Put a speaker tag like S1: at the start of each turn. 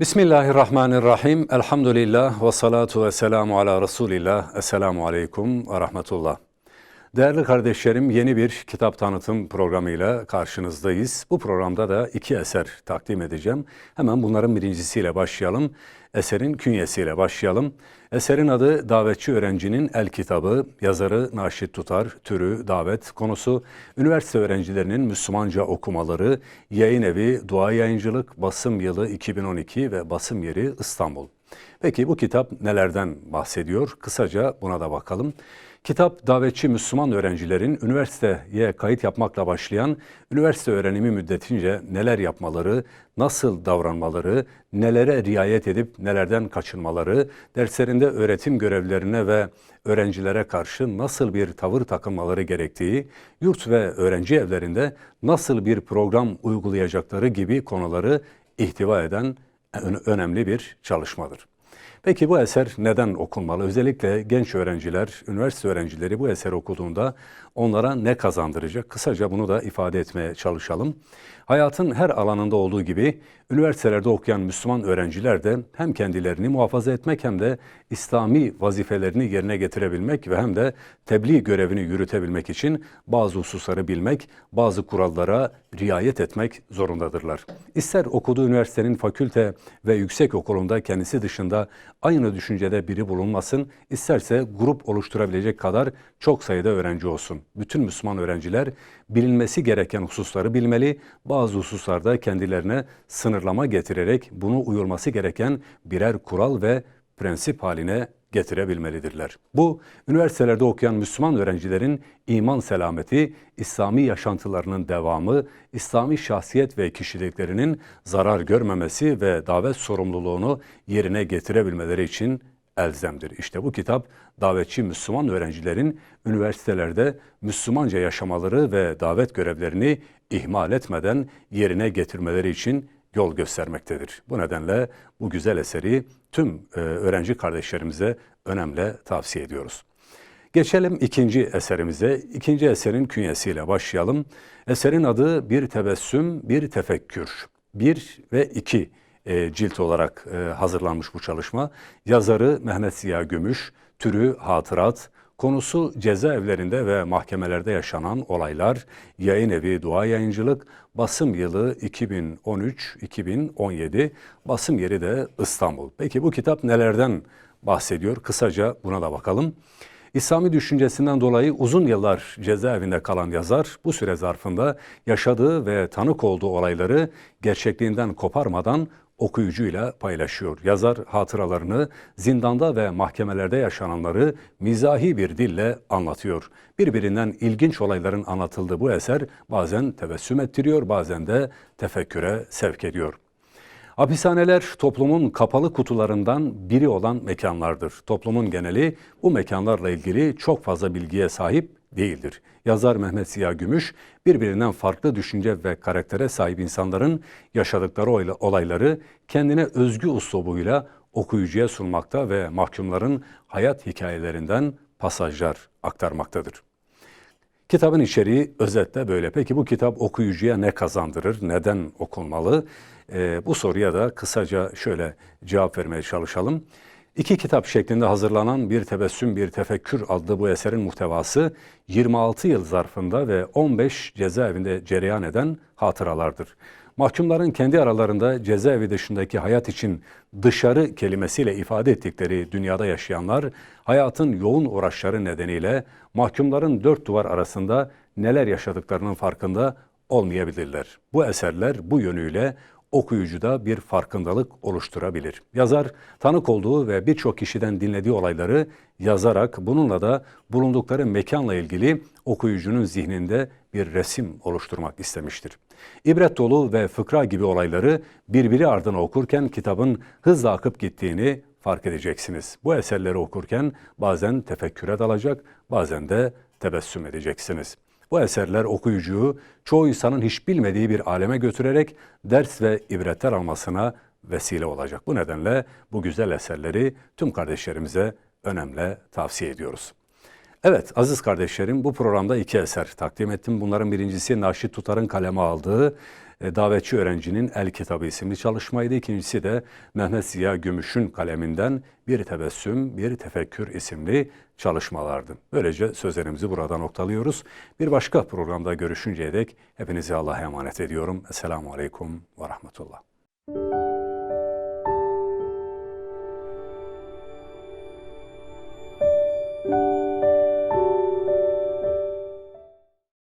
S1: Bismillahirrahmanirrahim. Elhamdülillah ve salatu ve selamu ala Resulillah. Esselamu aleyküm ve rahmetullah. Değerli kardeşlerim yeni bir kitap tanıtım programıyla karşınızdayız. Bu programda da iki eser takdim edeceğim. Hemen bunların birincisiyle başlayalım. Eserin künyesiyle başlayalım. Eserin adı Davetçi Öğrencinin El Kitabı, yazarı Naşit Tutar, türü davet, konusu üniversite öğrencilerinin Müslümanca okumaları, yayın evi, dua yayıncılık, basım yılı 2012 ve basım yeri İstanbul. Peki bu kitap nelerden bahsediyor? Kısaca buna da bakalım. Kitap davetçi Müslüman öğrencilerin üniversiteye kayıt yapmakla başlayan üniversite öğrenimi müddetince neler yapmaları, nasıl davranmaları, nelere riayet edip nelerden kaçınmaları, derslerinde öğretim görevlilerine ve öğrencilere karşı nasıl bir tavır takınmaları gerektiği, yurt ve öğrenci evlerinde nasıl bir program uygulayacakları gibi konuları ihtiva eden önemli bir çalışmadır. Peki bu eser neden okunmalı? Özellikle genç öğrenciler, üniversite öğrencileri bu eser okuduğunda onlara ne kazandıracak? Kısaca bunu da ifade etmeye çalışalım. Hayatın her alanında olduğu gibi üniversitelerde okuyan Müslüman öğrenciler de hem kendilerini muhafaza etmek hem de İslami vazifelerini yerine getirebilmek ve hem de tebliğ görevini yürütebilmek için bazı hususları bilmek, bazı kurallara riayet etmek zorundadırlar. İster okuduğu üniversitenin fakülte ve yüksek okulunda kendisi dışında aynı düşüncede biri bulunmasın, isterse grup oluşturabilecek kadar çok sayıda öğrenci olsun. Bütün Müslüman öğrenciler bilinmesi gereken hususları bilmeli, bazı hususlarda kendilerine sınırlama getirerek bunu uyulması gereken birer kural ve prensip haline getirebilmelidirler. Bu, üniversitelerde okuyan Müslüman öğrencilerin iman selameti, İslami yaşantılarının devamı, İslami şahsiyet ve kişiliklerinin zarar görmemesi ve davet sorumluluğunu yerine getirebilmeleri için elzemdir. İşte bu kitap davetçi Müslüman öğrencilerin üniversitelerde Müslümanca yaşamaları ve davet görevlerini ihmal etmeden yerine getirmeleri için yol göstermektedir. Bu nedenle bu güzel eseri tüm e, öğrenci kardeşlerimize önemli tavsiye ediyoruz. Geçelim ikinci eserimize. İkinci eserin künyesiyle başlayalım. Eserin adı Bir Tebessüm, Bir Tefekkür. Bir ve iki e, cilt olarak e, hazırlanmış bu çalışma. Yazarı Mehmet Ziya Gümüş, türü hatırat, Konusu cezaevlerinde ve mahkemelerde yaşanan olaylar, yayın evi dua yayıncılık, basım yılı 2013-2017, basım yeri de İstanbul. Peki bu kitap nelerden bahsediyor? Kısaca buna da bakalım. İslami düşüncesinden dolayı uzun yıllar cezaevinde kalan yazar bu süre zarfında yaşadığı ve tanık olduğu olayları gerçekliğinden koparmadan okuyucuyla paylaşıyor. Yazar hatıralarını zindanda ve mahkemelerde yaşananları mizahi bir dille anlatıyor. Birbirinden ilginç olayların anlatıldığı bu eser bazen tebessüm ettiriyor, bazen de tefekküre sevk ediyor. Hapishaneler toplumun kapalı kutularından biri olan mekanlardır. Toplumun geneli bu mekanlarla ilgili çok fazla bilgiye sahip değildir. Yazar Mehmet Ziya Gümüş birbirinden farklı düşünce ve karaktere sahip insanların yaşadıkları olayları kendine özgü uslubuyla okuyucuya sunmakta ve mahkumların hayat hikayelerinden pasajlar aktarmaktadır. Kitabın içeriği özetle böyle. Peki bu kitap okuyucuya ne kazandırır? Neden okunmalı? Ee, bu soruya da kısaca şöyle cevap vermeye çalışalım. İki kitap şeklinde hazırlanan Bir Tebessüm Bir Tefekkür adlı bu eserin muhtevası 26 yıl zarfında ve 15 cezaevinde cereyan eden hatıralardır. Mahkumların kendi aralarında cezaevi dışındaki hayat için dışarı kelimesiyle ifade ettikleri dünyada yaşayanlar hayatın yoğun uğraşları nedeniyle mahkumların dört duvar arasında neler yaşadıklarının farkında olmayabilirler. Bu eserler bu yönüyle okuyucuda bir farkındalık oluşturabilir. Yazar tanık olduğu ve birçok kişiden dinlediği olayları yazarak bununla da bulundukları mekanla ilgili okuyucunun zihninde bir resim oluşturmak istemiştir. İbret dolu ve fıkra gibi olayları birbiri ardına okurken kitabın hızla akıp gittiğini fark edeceksiniz. Bu eserleri okurken bazen tefekküre dalacak, bazen de tebessüm edeceksiniz. Bu eserler okuyucuyu çoğu insanın hiç bilmediği bir aleme götürerek ders ve ibretler almasına vesile olacak. Bu nedenle bu güzel eserleri tüm kardeşlerimize önemli tavsiye ediyoruz. Evet aziz kardeşlerim bu programda iki eser takdim ettim. Bunların birincisi Naşit Tutar'ın kaleme aldığı Davetçi Öğrencinin El Kitabı isimli çalışmaydı. İkincisi de Mehmet Ziya Gümüş'ün kaleminden Bir Tebessüm, Bir Tefekkür isimli çalışmalardı. Böylece sözlerimizi burada noktalıyoruz. Bir başka programda görüşünceye dek hepinizi Allah'a emanet ediyorum. Esselamu Aleyküm ve Rahmetullah.